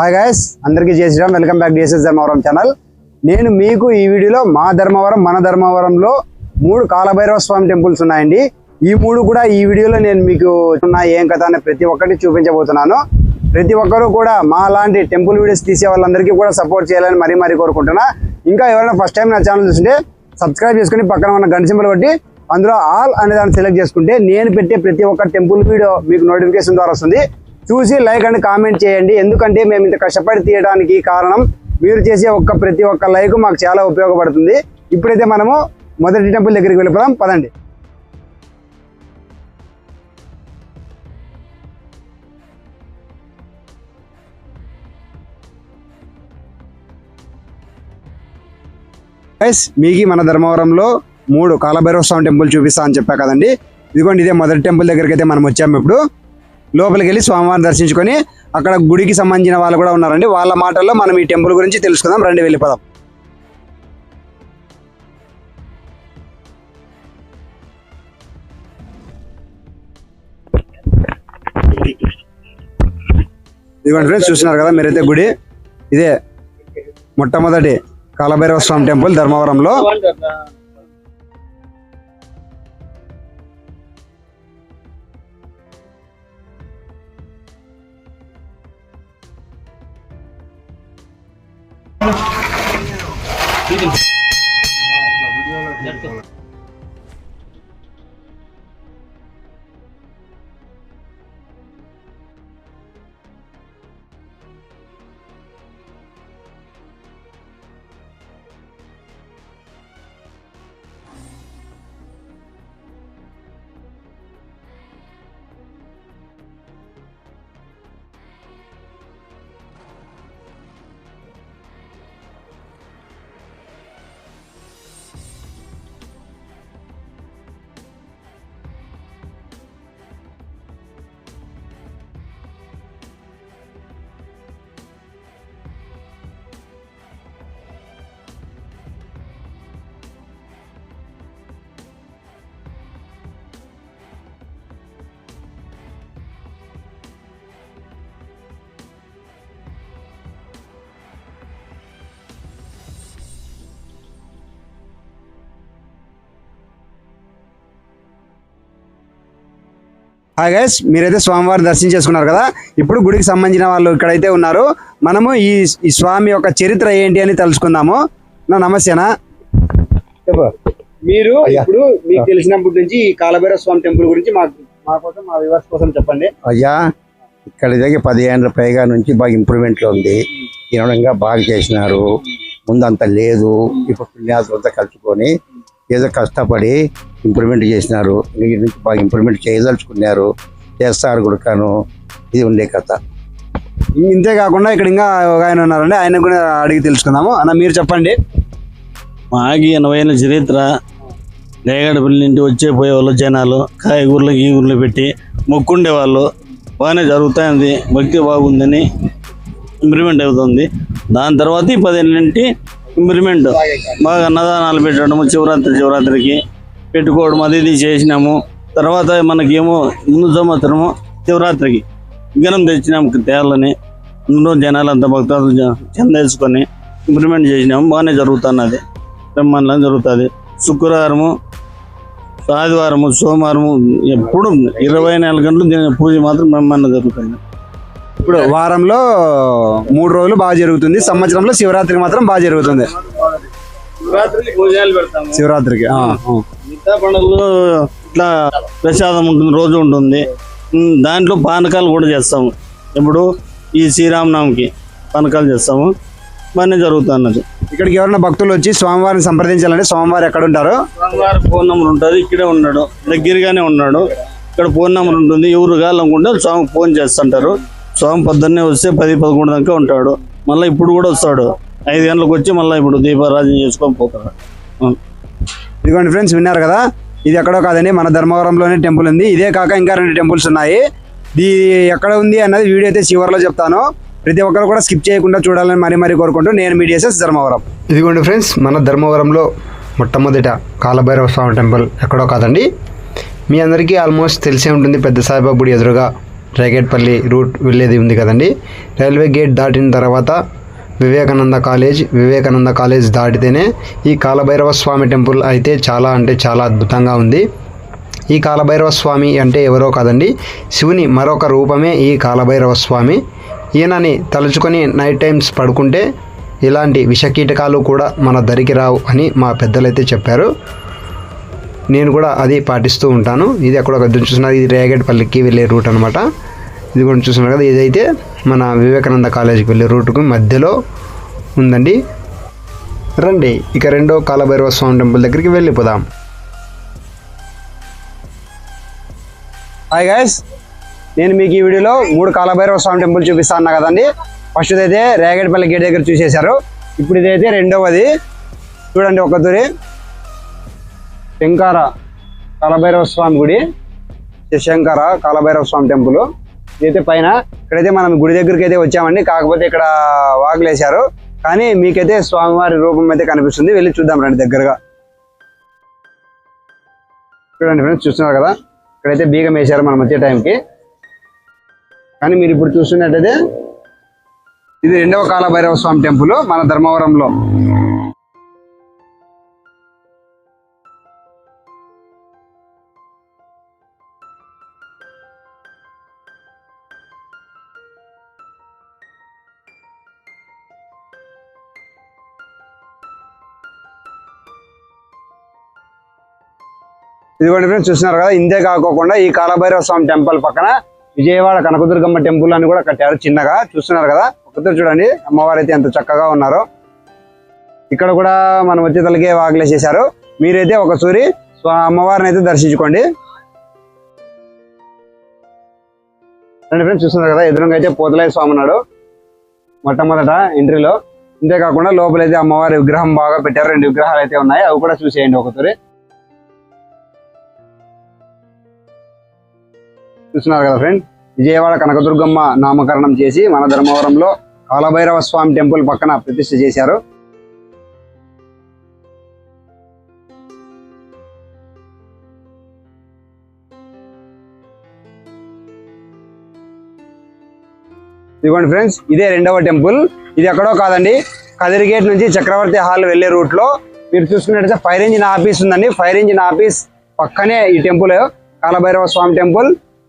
Hi guys అందరికీ జై Shri Ram. Welcome back DSS Dharmavaram channel నేను మీకు ఈ వీడియోలో మా ధర్మవరం మన ధర్మవరంలో మూడు కాలభైరవ స్వామి టెంపుల్స్ ఉన్నాయండి. ఈ మూడు కూడా ఈ వీడియోలో నేను మీకు ఉన్న ఏం కథ అనే ప్రతి ఒక్కటి చూపించబోతున్నాను. ప్రతి ఒక్కరూ కూడా మా లాంటి టెంపుల్ వీడియోస్ తీసే వాళ్ళందరికీ కూడా సపోర్ట్ చేయాలని మరీ మరీ కోరుకుంటున్నా. ఇంకా ఎవరైనా ఫస్ట్ టైం నా ఛానల్ చూస్తుంటే సబ్స్క్రైబ్ చేసుకుని పక్కన ఉన్న గంట సింబల్ కొట్టి అందులో ఆల్ అనే దాన్ని సెలెక్ట్ చేసుకుంటే నేను పెట్టే ప్రతి ఒక్క టెంపుల్ వీడియో మీకు నోటిఫికేషన్ ద్వారా వస్తుంది. చూసి లైక్ అండ్ కామెంట్ చేయండి. ఎందుకంటే మేము ఇంత కష్టపడి తీయడానికి కారణం మీరు చేసే ఒక్క ప్రతి ఒక్క లైక్ మాకు చాలా ఉపయోగపడుతుంది. ఇప్పుడైతే మనము మొదటి టెంపుల్ దగ్గరికి వెళ్ళిపోదాం. పదండి. గైస్ మీకు మన ధర్మవరంలో మూడు కాలభైరవ స్వామి టెంపుల్ చూపిస్తా అని చెప్పా కదండి. ఇదిగోండి ఇదే మొదటి టెంపుల్ దగ్గరికి అయితే మనం వచ్చాము ఇప్పుడు. లోపలికి వెళ్ళి స్వామివారిని దర్శించుకొని అక్కడ గుడికి సంబంధించిన వాళ్ళు కూడా ఉన్నారండి. వాళ్ళ మాటల్లో మనం ఈ టెంపుల్ గురించి తెలుసుకుందాం. రండి వెళ్ళిపోదాం ఇదిగోండి ఫ్రెండ్స్ చూస్తున్నారు కదా మీరైతే గుడి. ఇదే మొట్టమొదటి కాలభైరవ స్వామి టెంపుల్ ధర్మవరంలో. Tidak. హాయ్ గైస్ మీరైతే స్వామివారిని దర్శనం చేసుకున్నారు కదా? ఇప్పుడు గుడికి సంబంధించిన వాళ్ళు ఇక్కడైతే ఉన్నారు. మనము ఈ ఈ స్వామి యొక్క చరిత్ర ఏంటి అని తెలుసుకుందాము నా నమస్తేనా మీరు ఇప్పుడు మీకు తెలిసినప్పటి నుంచి ఈ కాలభైరవ స్వామి టెంపుల్ గురించి మాకు మా కోసం మా వివర్స్ కోసం చెప్పండి. అయ్యా ఇక్కడ దగ్గర పదిహేనుల పైగా నుంచి బాగా ఇంప్రూవ్మెంట్లో ఉంది. వినడంగా బాగా చేసినారు. ముందు అంత లేదు. ఇప్పుడు పుణ్యాసులు అంతా కలుసుకొని ఏదో కష్టపడి ఇంప్రూవ్మెంట్ చేసినారు. నీటి నుంచి బాగా ఇంప్రూవ్మెంట్ చేయదలుచుకున్నారు. చేస్తారు గుడికాను ఇది ఉండే కథ. ఇంతే కాకుండా ఇక్కడ ఇంకా ఒక ఆయన ఉన్నారండి. ఆయన కూడా అడిగి తెలుసుకుందాము. అన్న మీరు చెప్పండి. మాకి ఎనభై ఏళ్ళ చరిత్ర. రేగడపల్లి నుండి వచ్చే పోయేవాళ్ళు జనాలు. కాయగూరలు ఊర్లో పెట్టి మొక్కుండేవాళ్ళు బాగానే జరుగుతుంది. భక్తి బాగుందని ఇంప్రూవ్మెంట్ అవుతుంది. దాని తర్వాత ఈ పదేళ్ళ నుండి ఇంప్రూవ్మెంట్. బాగా అన్నదానాలు పెట్టడము శివరాత్రి శివరాత్రికి పెట్టుకోవడం అది ఇది చేసినాము. తర్వాత మనకేమో ముందు సంవత్సరము శివరాత్రికి విగ్రహం తెచ్చినాము తేలని ముందు జనాలు అంతా భక్తులు చెందేసుకొని ఇంప్రూవ్మెంట్ చేసినాము. బాగానే జరుగుతున్నది. బ్రహ్మాండం జరుగుతుంది. శుక్రవారము ఆదివారము సోమవారము ఎప్పుడు ఇరవై నాలుగు గంటలు దీని పూజ మాత్రం బ్రహ్మాండం జరుగుతుంది. ఇప్పుడు వారంలో మూడు రోజులు బాగా జరుగుతుంది. సంవత్సరంలో శివరాత్రికి మాత్రం బాగా జరుగుతుంది. శివరాత్రికి పూజలు పెడతాము. శివరాత్రికి ఆ, ఆ. మిగతా పండుగలు ఇట్లా ప్రసాదం ఉంటుంది రోజు ఉంటుంది. దాంట్లో పానకాలు కూడా చేస్తాము. ఇప్పుడు ఈ శ్రీరామనామకి పానకాలు చేస్తాము. బాగానే జరుగుతున్నది ఇక్కడికి ఎవరైనా భక్తులు వచ్చి స్వామివారిని సంప్రదించాలంటే స్వామివారు ఎక్కడ ఉంటారు? స్వామివారి ఫోన్ నెంబర్ ఉంటుంది ఇక్కడే ఉన్నాడు. దగ్గరగానే ఉన్నాడు. ఇక్కడ ఫోన్ నెంబర్ ఉంటుంది ఎవరు కావాలనుకుంటే స్వామి ఫోన్ చేస్తుంటారు. స్వామి పొద్దున్నే వస్తే పది పదకొండు దాకా ఉంటాడు. మళ్ళీ ఇప్పుడు కూడా వస్తాడు. ఐదు గంటలకు వచ్చి మళ్ళీ ఇప్పుడు దీపారాజన చేసుకొని పోతాడు ఆ. ఇదిగోండి ఫ్రెండ్స్ విన్నారు కదా? ఇది ఎక్కడో కాదండి మన ధర్మవరంలోనే టెంపుల్ ఉంది. ఇదే కాక ఇంకా రెండు టెంపుల్స్ ఉన్నాయి. ఇది ఎక్కడ ఉంది అన్నది వీడియో అయితే చివరిలో చెప్తాను. ప్రతి ఒక్కరు కూడా స్కిప్ చేయకుండా చూడాలని మరీ మరీ కోరుకుంటూ నేను మీ డిఎస్ఎస్ ధర్మవరం. ఇదిగోండి ఫ్రెండ్స్ మన ధర్మవరంలో మొట్టమొదట కాలభైరవ స్వామి టెంపుల్ ఎక్కడో కాదండి. మీ అందరికీ ఆల్మోస్ట్ తెలిసే ఉంటుంది పెద్ద సాయిబాబా గుడి ఎదురుగా రేగేట్పల్లి రూట్ వెళ్ళేది ఉంది కదండి. రైల్వే గేట్ దాటిన తర్వాత వివేకానంద కాలేజ్ వివేకానంద కాలేజ్ దాటితేనే ఈ కాలభైరవ స్వామి టెంపుల్ అయితే చాలా అంటే చాలా అద్భుతంగా ఉంది. ఈ కాలభైరవ స్వామి అంటే ఎవరో కాదండి శివుని మరొక రూపమే ఈ కాలభైరవ స్వామి. ఈయనని తలుచుకొని నైట్ టైమ్స్ పడుకుంటే ఇలాంటి విషకీటకాలు కూడా మన దరికి రావు అని మా పెద్దలైతే చెప్పారు. నేను కూడా అది పాటిస్తూ ఉంటాను. ఇది అక్కడ ఒక చూస్తున్నారు ఇది రేగడ్పల్లికి వెళ్ళే రూట్ అనమాట ఇది కూడా చూస్తున్నారు కదా ఇదైతే మన వివేకానంద కాలేజీకి వెళ్ళే రూట్కు మధ్యలో ఉందండి. రండి ఇక రెండో కాలభైరవ స్వామి టెంపుల్ దగ్గరికి వెళ్ళిపోదాం. హాయ్ గైస్ నేను మీకు ఈ వీడియోలో మూడు కాలభైరవ స్వామి టెంపుల్ చూపిస్తా అన్నా కదండి. ఫస్ట్ అయితే రేగడిపల్లి గేట్ దగ్గర చూసేశారు. ఇప్పుడు ఇదైతే రెండవది. చూడండి ఒక తూరి శంకార కాలభైరవ స్వామి గుడి. శంకర శంకార కాలభైరవ స్వామి టెంపుల్. ఇదైతే పైన ఇక్కడైతే మనం గుడి దగ్గరికి అయితే వచ్చామండి. కాకపోతే ఇక్కడ వాగులేశారు. కానీ మీకైతే స్వామివారి రూపం అయితే కనిపిస్తుంది. వెళ్ళి చూద్దాం రండి దగ్గరగా. చూడండి ఫ్రెండ్స్ చూస్తున్నారు కదా? ఇక్కడైతే బీగం వేశారు మనం వచ్చే టైంకి. కానీ మీరు ఇప్పుడు చూస్తున్నట్టయితే ఇది రెండవ కాలభైరవ స్వామి టెంపుల్ మన ధర్మవరంలో. ఇదిగోండి ఫ్రెండ్స్ చూస్తున్నారు కదా ఇంతే కాకోకుండా ఈ కాలభైరవ స్వామి టెంపుల్ పక్కన విజయవాడ కనకదుర్గమ్మ టెంపుల్ అని కూడా కట్టారు చిన్నగా చూస్తున్నారు కదా. ఒకసారి చూడండి అమ్మవారు అయితే ఎంత చక్కగా ఉన్నారో. ఇక్కడ కూడా మనం వచ్చేతలకే వాగిలేసేసారు మీరైతే ఒకసారి స్వా- అమ్మవారిని అయితే దర్శించుకోండి. రండి ఫ్రెండ్స్ చూస్తున్నారు కదా ఎదురుగా అయితే పోతలయ్య స్వామి ఉన్నాడు. మొట్టమొదట ఎంట్రీలో ఇంతే కాకుండా లోపలైతే అమ్మవారి విగ్రహం బాగా పెట్టారు. రెండు విగ్రహాలు అయితే ఉన్నాయి. అవి కూడా చూసేయండి ఒకసారి. చూస్తున్నారు కదా ఫ్రెండ్ విజయవాడ కనకదుర్గమ్మ నామకరణం చేసి మన ధర్మవరంలో కాలభైరవ స్వామి టెంపుల్ పక్కన ప్రతిష్ఠ చేశారు. ఇదిగోండి ఫ్రెండ్స్ ఇదే రెండవ టెంపుల్. ఇది ఎక్కడో కాదండి కదిరిగేట్ నుంచి చక్రవర్తి హాల్ వెళ్ళే రూట్లో. మీరు చూసుకున్నట్టయితే ఫైర్ ఇంజిన్ ఆఫీస్ ఉందండి. ఫైర్ ఇంజిన్ ఆఫీస్ పక్కనే ఈ temple Kalabhairava Swami temple.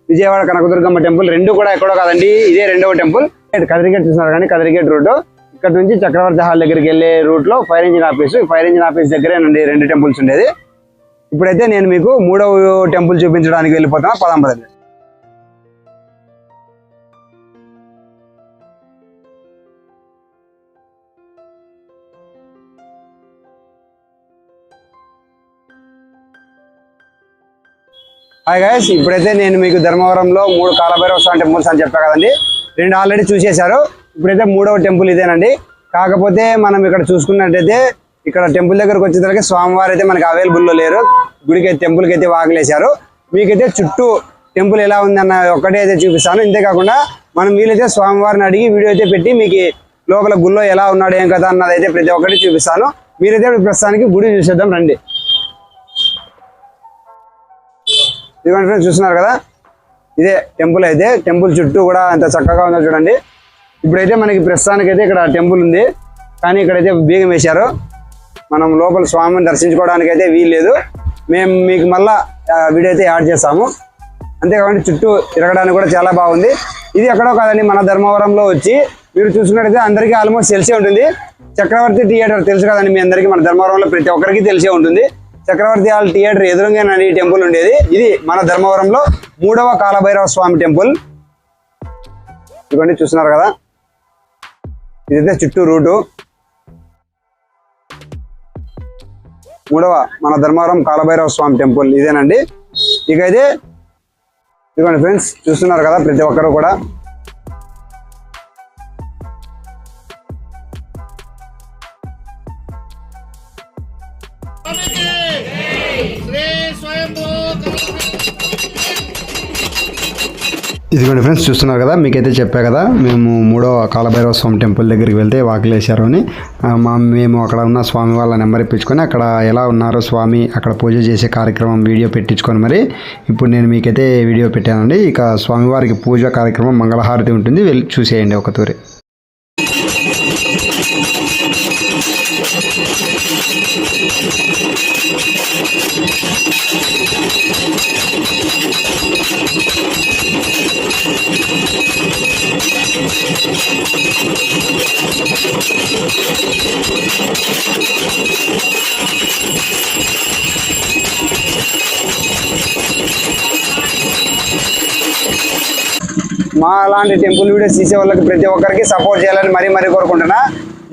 Vijayawada Kanakadurgamma temple రెండు కూడా ఎక్కడో కాదండి ఇదే రెండవ టెంపుల్. కదిరిగేట్ చూసినారు కానీ కదిరిగేట్ రూట్ ఇక్కడ నుంచి చక్రవర్తి హాల్ దగ్గరికి వెళ్ళే రూట్లో fire engine office. Fire engine office దగ్గరేనండి రెండు టెంపుల్స్ ఉండేది. ఇప్పుడైతే నేను మీకు మూడవ టెంపుల్ చూపించడానికి వెళ్ళిపోతున్నా. పదాం పదండి. హాయ్ గాయస్ ఇప్పుడైతే నేను మీకు ధర్మవరంలో మూడు కాలభైరవ స్వామి టెంపుల్స్ అని చెప్పా కదండి. రెండు ఆల్రెడీ చూసేశారు. ఇప్పుడైతే మూడవ టెంపుల్ ఇదేనండి. కాకపోతే మనం ఇక్కడ చూసుకున్నట్టయితే ఇక్కడ టెంపుల్ దగ్గరకు వచ్చేసరికి స్వామివారు అయితే మనకి అవైలబుల్లో లేరు. గుడికి టెంపుల్కి అయితే వాగలేశారు మీకైతే చుట్టూ టెంపుల్ ఎలా ఉంది అన్న ఒక్కటే అయితే చూపిస్తాను. ఇంతేకాకుండా మనం వీలైతే స్వామివారిని అడిగి వీడియో అయితే పెట్టి మీకు లోపల గుళ్ళో ఎలా ఉన్నాడు ఏం కదా అన్నది అయితే ప్రతి ఒక్కటి చూపిస్తాను. మీరైతే ఇప్పుడు ప్రస్తుతానికి గుడి చూసేద్దాం రండి. ఇదిగోండి ఫ్రెండ్స్ చూస్తున్నారు కదా? ఇదే టెంపుల్ అయితే టెంపుల్ చుట్టూ కూడా ఎంత చక్కగా ఉందో చూడండి. ఇప్పుడైతే మనకి ప్రస్తుతానికి అయితే ఇక్కడ టెంపుల్ ఉంది. కానీ ఇక్కడైతే బీగం వేశారు. మనం లోపల స్వామిని దర్శించుకోవడానికి అయితే వీల్లేదు. మేము మీకు మళ్ళా వీడియో అయితే యాడ్ చేస్తాము. అంతేకాకుండా చుట్టూ తిరగడానికి కూడా చాలా బాగుంది. ఇది ఎక్కడో కాదండి మన ధర్మవరంలో వచ్చి మీరు చూసుకున్నట్టయితే అందరికీ ఆల్మోస్ట్ తెలిసే ఉంటుంది. చక్రవర్తి థియేటర్ తెలుసు కదండి మీ అందరికీ మన ధర్మవరంలో ప్రతి ఒక్కరికి తెలిసే ఉంటుంది. చక్రవర్తి హాల్ థియేటర్ ఎదురుగానండి ఈ టెంపుల్ ఉండేది. ఇది మన ధర్మవరంలో మూడవ కాలభైరవ స్వామి టెంపుల్. ఇవన్నీ చూస్తున్నారు కదా? ఇదైతే చుట్టూ రూటు. మూడవ మన ధర్మవరం కాలభైరవ స్వామి టెంపుల్ ఇదేనండి. అయితే ఇదిగోండి ఫ్రెండ్స్ చూస్తున్నారు కదా ప్రతి ఒక్కరు కూడా. ఇదిగోండి ఫ్రెండ్స్ చూస్తున్నారు కదా మీకైతే చెప్పా కదా మేము మూడో కాలభైరవ స్వామి టెంపుల్ దగ్గరికి వెళ్తే వాకిలేశారు అని. మా మేము అక్కడ ఉన్న స్వామి వాళ్ళ నెంబర్ ఇప్పించుకొని అక్కడ ఎలా ఉన్నారో స్వామి అక్కడ పూజ చేసే కార్యక్రమం వీడియో పెట్టించుకొని మరి. ఇప్పుడు నేను మీకైతే వీడియో పెట్టానండి. ఇక స్వామివారికి పూజ కార్యక్రమం మంగళహారతి ఉంటుంది. వెళ్ళి చూసేయండి ఒక తూరి మా అలాంటి టెంపుల్ వీడియోస్ తీసే వాళ్ళకి ప్రతి ఒక్కరికి సపోర్ట్ చేయాలని మరీ మరీ కోరుకుంటున్నా.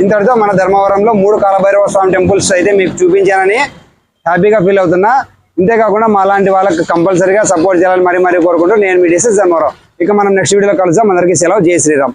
ఇంతటితో మన ధర్మవరంలో మూడు కాలభైరవ స్వామి టెంపుల్స్ అయితే మీకు చూపించానని హ్యాపీగా ఫీల్ అవుతున్నా. ఇంతేకాకుండా మా లాంటి వాళ్ళకి కంపల్సరీగా సపోర్ట్ చేయాలని మరీ మరీ కోరుకుంటూ నేను మీ డిసెస్ ధర్మవరం. ఇక మనం నెక్స్ట్ వీడియోలో కలుద్దాం. అందరికీ సెలవు. జై శ్రీరామ్.